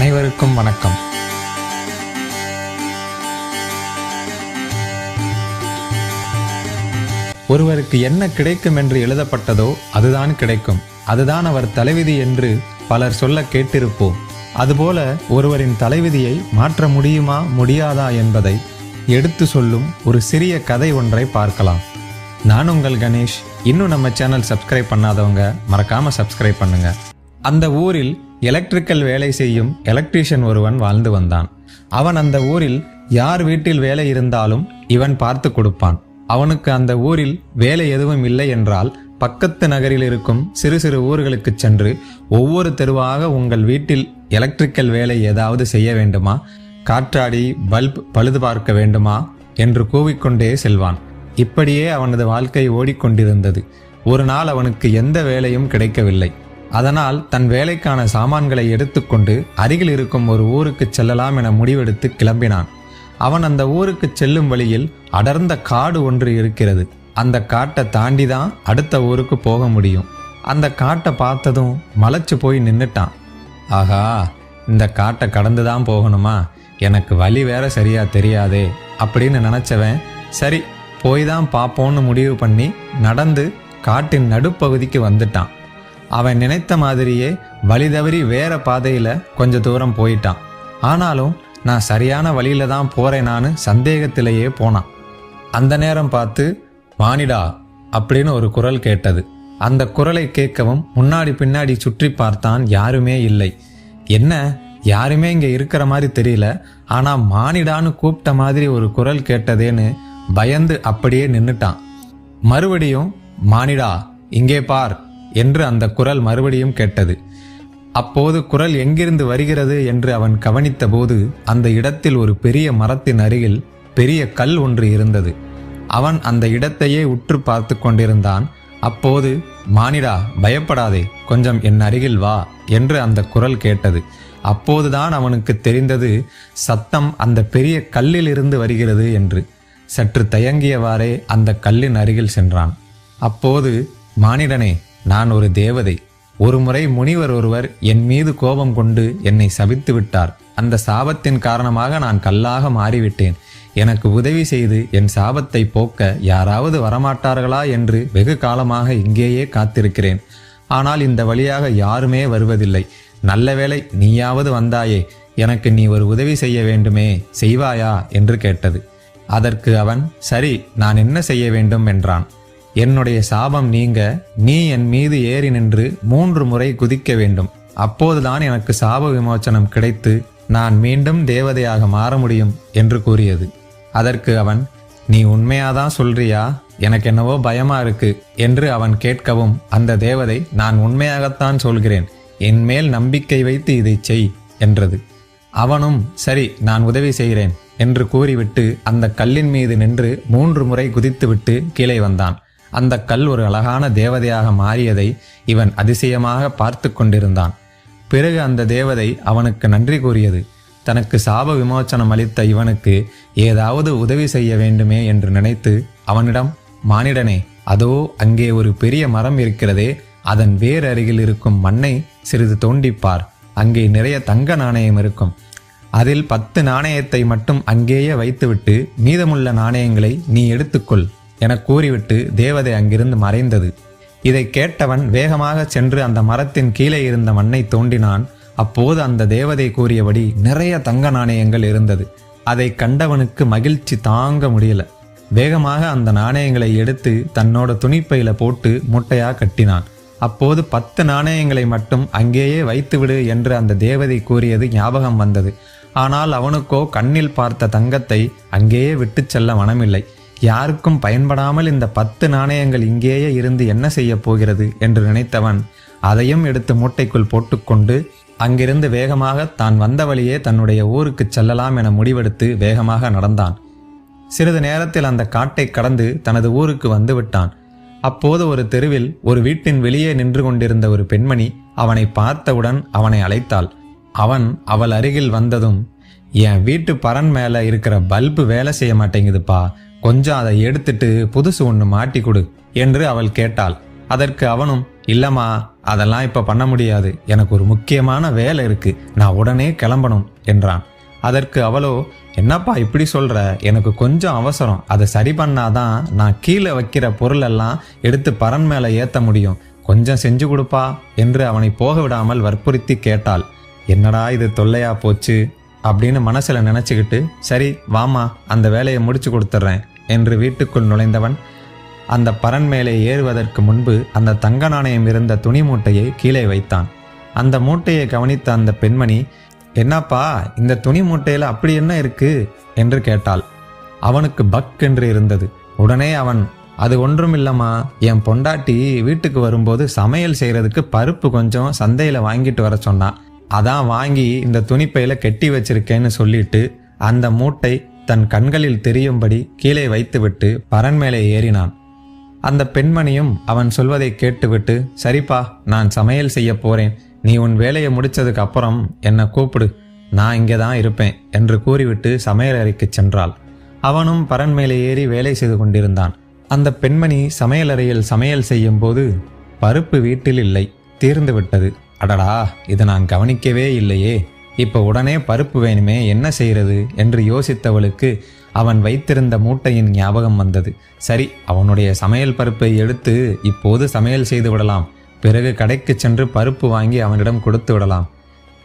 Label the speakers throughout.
Speaker 1: அனைவருக்கும் வணக்கம். ஒருவருக்கு என்ன கிடைக்கும் என்று எழுதப்பட்டதோ அதுதான் கிடைக்கும். அதுதான் அவர் தலைவிதி என்று பலர் சொல்ல கேட்டிருப்போம். அதுபோல ஒருவரின் தலைவிதியை மாற்ற முடியுமா முடியாதா என்பதை எடுத்து சொல்லும் ஒரு சிறிய கதை ஒன்றை பார்க்கலாம். நான் உங்கள் கணேஷ். இன்னும் நம்ம சேனல் சப்ஸ்கிரைப் பண்ணாதவங்க மறக்காம சப்ஸ்கிரைப் பண்ணுங்க. அந்த ஊரில் எலக்ட்ரிக்கல் வேலை செய்யும் எலக்ட்ரீஷியன் ஒருவன் வாழ்ந்து வந்தான். அவன் அந்த ஊரில் யார் வீட்டில் வேலை இருந்தாலும் இவன் பார்த்து கொடுப்பான். அவனுக்கு அந்த ஊரில் வேலை எதுவும் இல்லை என்றால் பக்கத்து நகரில் இருக்கும் சிறு சிறு ஊர்களுக்கு சென்று ஒவ்வொரு தெருவாக உங்கள் வீட்டில் எலக்ட்ரிக்கல் வேலை ஏதாவது செய்ய வேண்டுமா? காற்றாடி பல்ப் பழுது பார்க்க வேண்டுமா? என்று கூவிக்கொண்டே செல்வான். இப்படியே அவனது வாழ்க்கை ஓடிக்கொண்டிருந்தது. ஒரு நாள் அவனுக்கு எந்த வேலையும் கிடைக்கவில்லை. அதனால் தன் வேலைக்கான சாமான்களை எடுத்துக்கொண்டு அருகில் இருக்கும் ஒரு ஊருக்கு செல்லலாம் என முடிவெடுத்து கிளம்பினான். அவன் அந்த ஊருக்கு செல்லும் வழியில் அடர்ந்த காடு ஒன்று இருக்கிறது. அந்த காட்டை தாண்டி தான் அடுத்த ஊருக்கு போக முடியும். அந்த காட்டை பார்த்ததும் மலைச்சு போய் நின்னுட்டான். ஆஹா இந்த காட்டை கடந்து தான் போகணுமா? எனக்கு வழி வேற சரியா தெரியாதே அப்படின்னு நினச்சவன் சரி போய் தான் பார்ப்போன்னு முடிவு பண்ணி நடந்து காட்டின் நடுப்பகுதிக்கு வந்துட்டான். அவன் நினைத்த மாதிரியே வழி தவறி வேற பாதையில கொஞ்ச தூரம் போயிட்டான். ஆனாலும் நான் சரியான வழியில தான் போறேனான்னு சந்தேகத்திலேயே போனான். அந்த நேரம் பார்த்து மானிடா அப்படின்னு ஒரு குரல் கேட்டது. அந்த குரலை கேட்கவும் முன்னாடி பின்னாடி சுற்றி பார்த்தான் யாருமே இல்லை. என்ன? யாருமே இங்க இருக்கிற மாதிரி தெரியல. ஆனா மானிடான்னு கூப்பிட்ட மாதிரி ஒரு குரல் கேட்டதேன்னு பயந்து அப்படியே நின்னுட்டான். மறுபடியும் மானிடா இங்கே பார். என்று அந்த குரல் மறுபடியும் கேட்டது. அப்போது குரல் எங்கிருந்து வருகிறது என்று அவன் கவனித்தபோது அந்த இடத்தில் ஒரு பெரிய மரத்தின் அருகில் பெரிய கல் ஒன்று இருந்தது. அவன் அந்த இடத்தையே உற்று பார்த்து கொண்டிருந்தான். அப்போது மானிடா பயப்படாதே கொஞ்சம் என் அருகில் வா என்று அந்த குரல் கேட்டது. அப்போதுதான் அவனுக்கு தெரிந்தது சத்தம் அந்த பெரிய கல்லில் இருந்து வருகிறது என்று. சற்று தயங்கியவாறே அந்த கல்லின் அருகில் சென்றான். அப்போது மானிடனே நான் ஒரு தேவதை. ஒருமுறை முனிவர் ஒருவர் என் மீது கோபம் கொண்டு என்னை சபித்து விட்டார். அந்த சாபத்தின் காரணமாக நான் கல்லாக மாறிவிட்டேன். எனக்கு உதவி செய்து என் சாபத்தை போக்க யாராவது வரமாட்டார்களா என்று வெகு காலமாக இங்கேயே காத்திருக்கிறேன். ஆனால் இந்த வழியாக யாருமே வருவதில்லை. நல்ல வேளை நீயாவது வந்தாயே. எனக்கு நீ ஒரு உதவி செய்ய வேண்டுமே செய்வாயா? என்று கேட்டது. அதற்கு அவன் சரி நான் என்ன செய்ய வேண்டும்? என்றான். என்னுடைய சாபம் நீங்க நீ என் மீது ஏறி நின்று மூன்று முறை குதிக்க வேண்டும். அப்போதுதான் எனக்கு சாப விமோச்சனம் கிடைத்து நான் மீண்டும் தேவதையாக மாற முடியும் என்று கூறியது. அதற்கு அவன் நீ உண்மையாதான் சொல்றியா? எனக்கு என்னவோ பயமா இருக்கு என்று அவன் கேட்கவும் அந்த தேவதை நான் உண்மையாகத்தான் சொல்கிறேன். என் மேல் நம்பிக்கை வைத்து இதை செய் என்றது. அவனும் சரி நான் உதவி செய்கிறேன் என்று கூறிவிட்டு அந்த கல்லின் மீது நின்று மூன்று முறை குதித்துவிட்டு கீழே வந்தான். அந்த கல் ஒரு அழகான தேவதையாக மாறியதை இவன் அதிசயமாக பார்த்து கொண்டிருந்தான். பிறகு அந்த தேவதை அவனுக்கு நன்றி கூறியது. தனக்கு சாப விமோச்சனம் அளித்த இவனுக்கு ஏதாவது உதவி செய்ய வேண்டுமே என்று நினைத்து அவனிடம் மானிடனே அதோ அங்கே ஒரு பெரிய மரம் இருக்கிறதே அதன் வேர் அருகில் இருக்கும் மண்ணை சிறிது தோண்டிப்பார். அங்கே நிறைய தங்க நாணயம் இருக்கும். அதில் பத்து நாணயத்தை மட்டும் அங்கேயே வைத்துவிட்டு மீதமுள்ள நாணயங்களை நீ எடுத்துக்கொள். என கூறிவிட்டு தேவதை அங்கிருந்து மறைந்தது. இதை கேட்டவன் வேகமாக சென்று அந்த மரத்தின் கீழே இருந்த மண்ணை தோண்டினான். அப்போது அந்த தேவதை கூறியபடி நிறைய தங்க நாணயங்கள் இருந்தது. அதை கண்டவனுக்கு மகிழ்ச்சி தாங்க முடியல. வேகமாக அந்த நாணயங்களை எடுத்து தன்னோட துணிப்பையில போட்டு முட்டையா கட்டினான். அப்போது பத்து நாணயங்களை மட்டும் அங்கேயே வைத்துவிடு என்று அந்த தேவதை கூறியது ஞாபகம் வந்தது. ஆனால் அவனுக்கோ கண்ணில் பார்த்த தங்கத்தை அங்கேயே விட்டுச் செல்ல மனமில்லை. யாருக்கும் பயன்படாமல் இந்த பத்து நாணயங்கள் இங்கேயே இருந்து என்ன செய்ய போகிறது என்று நினைத்தவன் அதையும் எடுத்து மூட்டைக்குள் போட்டுக்கொண்டு அங்கிருந்து வேகமாக தான் வந்த வழியே தன்னுடைய ஊருக்கு செல்லலாம் என முடிவெடுத்து வேகமாக நடந்தான். சிறிது நேரத்தில் அந்த காட்டை கடந்து தனது ஊருக்கு வந்து விட்டான். அப்போது ஒரு தெருவில் ஒரு வீட்டின் வெளியே நின்று கொண்டிருந்த ஒரு பெண்மணி அவனை பார்த்தவுடன் அவனை அழைத்தாள். அவன் அவள் அருகில் வந்ததும் என் வீட்டு பரன் மேல இருக்கிற பல்பு வேலை செய்ய மாட்டேங்குதுப்பா. கொஞ்சம் அதை எடுத்துட்டு புதுசு ஒன்று மாட்டி கொடு என்று அவள் கேட்டாள். அதற்கு அவனும் இல்லம்மா அதெல்லாம் இப்ப பண்ண முடியாது. எனக்கு ஒரு முக்கியமான வேலை இருக்கு. நான் உடனே கிளம்பணும் என்றான். அதற்கு அவளோ என்னப்பா இப்படி சொல்ற? எனக்கு கொஞ்சம் அவசரம். அதை சரி பண்ணாதான் நான் கீழே வைக்கிற பொருள் எல்லாம் எடுத்து பரன் மேலே ஏத்த முடியும். கொஞ்சம் செஞ்சு கொடுப்பா என்று அவனை போக விடாமல் வற்புறுத்தி கேட்டாள். என்னடா இது தொல்லையா போச்சு? அப்படின்னு மனசுல நினைச்சுக்கிட்டு சரி வாமா அந்த வேலையை முடிச்சு கொடுத்துட்றேன் என்று வீட்டுக்குள் நுழைந்தவன் அந்த பரன் மேலே ஏறுவதற்கு முன்பு அந்த தங்க நாணயம் இருந்த துணி மூட்டையை கீழே வைத்தான். அந்த மூட்டையை கவனித்த அந்த பெண்மணி என்னப்பா இந்த துணி மூட்டையில் அப்படி என்ன இருக்கு? என்று கேட்டாள். அவனுக்கு பக் என்று இருந்தது. உடனே அவன் அது ஒன்றும் இல்லம்மா என் பொண்டாட்டி வீட்டுக்கு வரும்போது சமையல் செய்கிறதுக்கு பருப்பு கொஞ்சம் சந்தையில் வாங்கிட்டு வர சொன்னான் அதான் வாங்கி இந்த துணிப்பையில் கெட்டி வச்சிருக்கேன்னு சொல்லிட்டு அந்த மூட்டை தன் கண்களில் தெரியும்படி கீழே வைத்துவிட்டு பரன் மேலே ஏறினான். அந்த பெண்மணியும் அவன் சொல்வதை கேட்டுவிட்டு சரிப்பா நான் சமையல் செய்ய போறேன். நீ உன் வேலையை முடிச்சதுக்கு அப்புறம் என்னை கூப்பிடு. நான் இங்கே தான் இருப்பேன் என்று கூறிவிட்டு சமையல் அறைக்கு சென்றாள். அவனும் பரன் மேலே ஏறி வேலை செய்து கொண்டிருந்தான். அந்த பெண்மணி சமையலறையில் சமையல் செய்யும் போது பருப்பு வீட்டில் இல்லை தீர்ந்து விட்டது. அடடா இது நான் கவனிக்கவே இல்லையே. இப்போ உடனே பருப்பு வேணுமே என்ன செய்கிறது என்று யோசித்தவளுக்கு அவன் வைத்திருந்த மூட்டையின் ஞாபகம் வந்தது. சரி அவனுடைய சமையல் பருப்பை எடுத்து இப்போது சமையல் செய்து விடலாம். பிறகு கடைக்கு சென்று பருப்பு வாங்கி அவனிடம் கொடுத்து விடலாம்.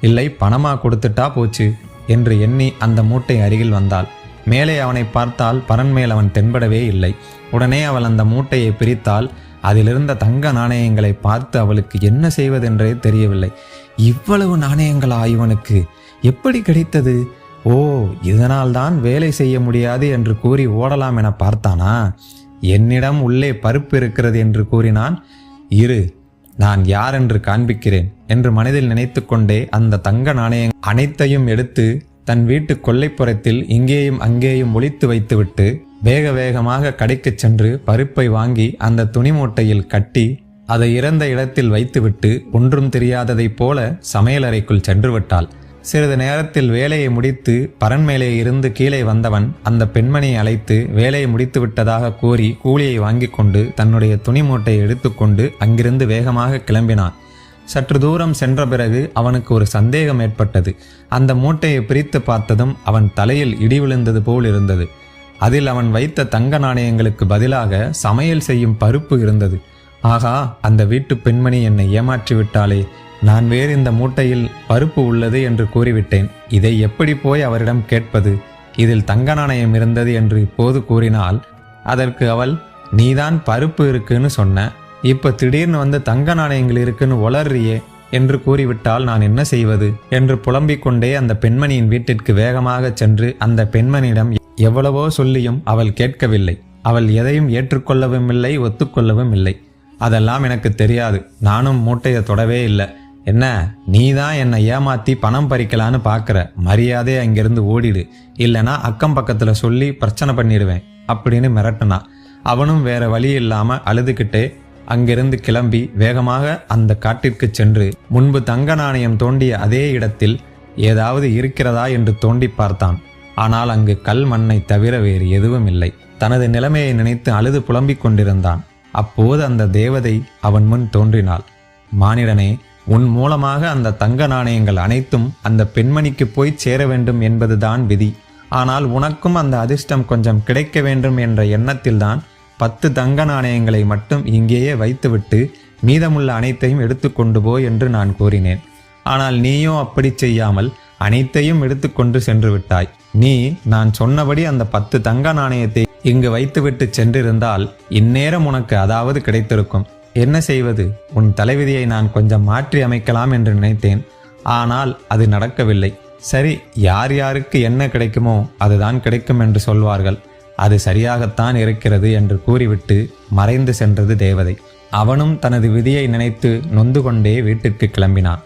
Speaker 1: இல்லை பணமா கொடுத்துட்டா போச்சு என்று எண்ணி அந்த மூட்டை அருகில் வந்தாள். மேலே அவனை பார்த்தால் பரன்மேல் அவன் தென்படவே இல்லை. உடனே அவள் அந்த மூட்டையை பிரித்தால் அதிலிருந்த தங்க நாணயங்களை பார்த்து அவளுக்கு என்ன செய்வதென்றே தெரியவில்லை. இவ்வளவு நாணயங்களா இவனுக்கு எப்படி கிடைத்தது? ஓ இதனால்தான் வேலை செய்ய முடியாது என்று கூறி ஓடலாம் என பார்த்தானா? என்னிடம் உள்ளே பருப்பு இருக்கிறது என்று கூறினான். இரு நான் யார் என்று காண்பிக்கிறேன் என்று மனதில் நினைத்துக்கொண்டே அந்த தங்க நாணயம் அனைத்தையும் எடுத்து தன் வீட்டு கொல்லைப்புறத்தில் இங்கேயும் அங்கேயும் ஒழித்து வைத்துவிட்டு வேக வேகமாக கடைக்குச் சென்று பருப்பை வாங்கி அந்த துணி மூட்டையில் கட்டி அதை இறந்த இடத்தில் வைத்துவிட்டு ஒன்றும் தெரியாததைப் போல சமையலறைக்குள் சென்று விட்டாள் சிறிது நேரத்தில் வேலையை முடித்து பரன் மேலே இருந்து கீழே வந்தவன் அந்த பெண்மணியை அழைத்து வேலையை முடித்து விட்டதாக கூறி கூலியை வாங்கி கொண்டு தன்னுடைய துணி மூட்டையை எடுத்துக்கொண்டு அங்கிருந்து வேகமாக கிளம்பினான். சற்று தூரம் சென்ற பிறகு அவனுக்கு ஒரு சந்தேகம் ஏற்பட்டது. அந்த மூட்டையை பிரித்து பார்த்ததும் அவன் தலையில் இடி விழுந்தது போல் இருந்தது. அதில் அவன் வைத்த தங்க நாணயங்களுக்கு பதிலாக சமையல் செய்யும் பருப்பு இருந்தது. ஆகா அந்த வீட்டு பெண்மணி என்னை ஏமாற்றி விட்டாளே நான் வேறு இந்த மூட்டையில் பருப்பு உள்ளது என்று கூறிவிட்டேன். இதை எப்படி போய் அவரிடம் கேட்பது? இதில் தங்க நாணயம் இருந்தது என்று இப்போது கூறினால் அதற்கு அவள் நீதான் பருப்பு இருக்குன்னு சொன்ன. இப்ப திடீர்னு வந்து தங்க நாணயங்கள் இருக்குன்னு உளறியே என்று கூறிவிட்டால் நான் என்ன செய்வது? என்று புலம்பிக் கொண்டே அந்த பெண்மணியின் வீட்டிற்கு வேகமாக சென்று அந்த பெண்மணியிடம் எவ்வளவோ சொல்லியும் அவள் கேட்கவில்லை. அவள் எதையும் ஏற்றுக்கொள்ளவும் இல்லை ஒத்துக்கொள்ளவும் இல்லை அதெல்லாம் எனக்கு தெரியாது. நானும் மூட்டையை தொடவே இல்லை. என்ன நீ தான் என்னை ஏமாத்தி பணம் பறிக்கலான்னு பார்க்குற மரியாதை அங்கிருந்து ஓடிடு. இல்லைனா அக்கம் பக்கத்தில் சொல்லி பிரச்சனை பண்ணிடுவேன் அப்படின்னு மிரட்டினா. அவனும் வேற வழி இல்லாமல் அழுதுகிட்டே அங்கிருந்து கிளம்பி வேகமாக அந்த காட்டிற்கு சென்று முன்பு தங்க நாணயம் தோண்டிய அதே இடத்தில் ஏதாவது இருக்கிறதா என்று தோண்டி பார்த்தான். ஆனால் அங்கு கல் மண்ணை தவிர வேறு எதுவும் இல்லை. தனது நிலைமையை நினைத்து அழுது புலம்பிக் கொண்டிருந்தான். அப்போது அந்த தேவதை அவன் முன் தோன்றினாள். மானிடனே உன் மூலமாக அந்த தங்க நாணயங்கள் அனைத்தும் அந்த பெண்மணிக்கு போய் சேர வேண்டும் என்பதுதான் விதி. ஆனால் உனக்கும் அந்த அதிர்ஷ்டம் கொஞ்சம் கிடைக்க வேண்டும் என்ற எண்ணத்தில்தான் பத்து தங்க நாணயங்களை மட்டும் இங்கேயே வைத்துவிட்டு மீதமுள்ள அனைத்தையும் எடுத்துக்கொண்டு போ என்று நான் கூறினேன். ஆனால் நீயும் அப்படி செய்யாமல் அனைத்தையும் எடுத்துக்கொண்டு சென்று விட்டாய். நீ நான் சொன்னபடி அந்த பத்து தங்க நாணயத்தை இங்கு வைத்துவிட்டு சென்றிருந்தால் இந்நேரம் உனக்கு அதாவது கிடைத்திருக்கும். என்ன செய்வது? உன் தலைவிதியை நான் கொஞ்சம் மாற்றி அமைக்கலாம் என்று நினைத்தேன். ஆனால் அது நடக்கவில்லை. சரி யார் யாருக்கு என்ன கிடைக்குமோ அதுதான் கிடைக்கும் என்று சொல்வார்கள். அது சரியாகத்தான் இருக்கிறது என்று கூறிவிட்டு மறைந்து சென்றது தேவதை. அவனும் தனது விதியை நினைத்து நொந்து கொண்டே வீட்டுக்கு கிளம்பினான்.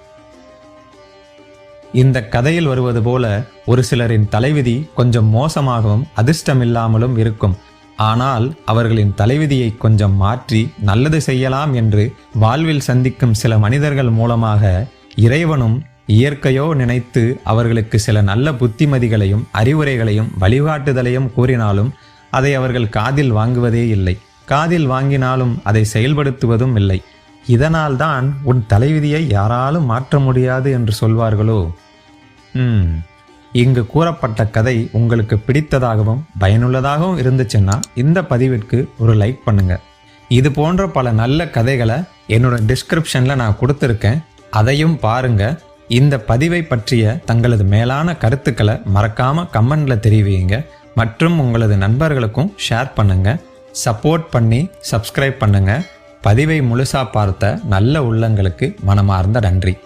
Speaker 1: இந்த கதையில் வருவது போல ஒரு சிலரின் தலைவிதி கொஞ்சம் மோசமாகவும் அதிர்ஷ்டமில்லாமலும் இருக்கும். ஆனால் அவர்களின் தலைவிதியை கொஞ்சம் மாற்றி நல்லது செய்யலாம் என்று வாழ்வில் சந்திக்கும் சில மனிதர்கள் மூலமாக இறைவனும் இயற்கையோ நினைத்து அவர்களுக்கு சில நல்ல புத்திமதிகளையும் அறிவுரைகளையும் வழிகாட்டுதலையும் கூறினாலும் அதை அவர்கள் காதில் வாங்குவதே இல்லை. காதில் வாங்கினாலும் அதை செயல்படுத்துவதும் இல்லை. இதனால்தான் உன் தலைவிதியை யாராலும் மாற்ற முடியாது என்று சொல்வார்களோ? ம். இங்கு கூறப்பட்ட கதை உங்களுக்கு பிடித்ததாகவும் பயனுள்ளதாகவும் இருந்துச்சுன்னா இந்த பதிவிற்கு ஒரு லைக் பண்ணுங்க. இது போன்ற பல நல்ல கதைகளை என்னோட டிஸ்கிரிப்ஷனில் நான் கொடுத்துருக்கேன். அதையும் பாருங்க. இந்த பதிவை பற்றிய தங்களது மேலான கருத்துக்களை மறக்காம கமெண்ட்ல தெரிவிங்க. மற்றும் உங்களது நண்பர்களுக்கும் ஷேர் பண்ணுங்க. சப்போர்ட் பண்ணி சப்ஸ்கிரைப் பண்ணுங்கள் பதிவை முழுசா பார்த்த நல்ல உள்ளங்களுக்கு மனமார்ந்த நன்றி.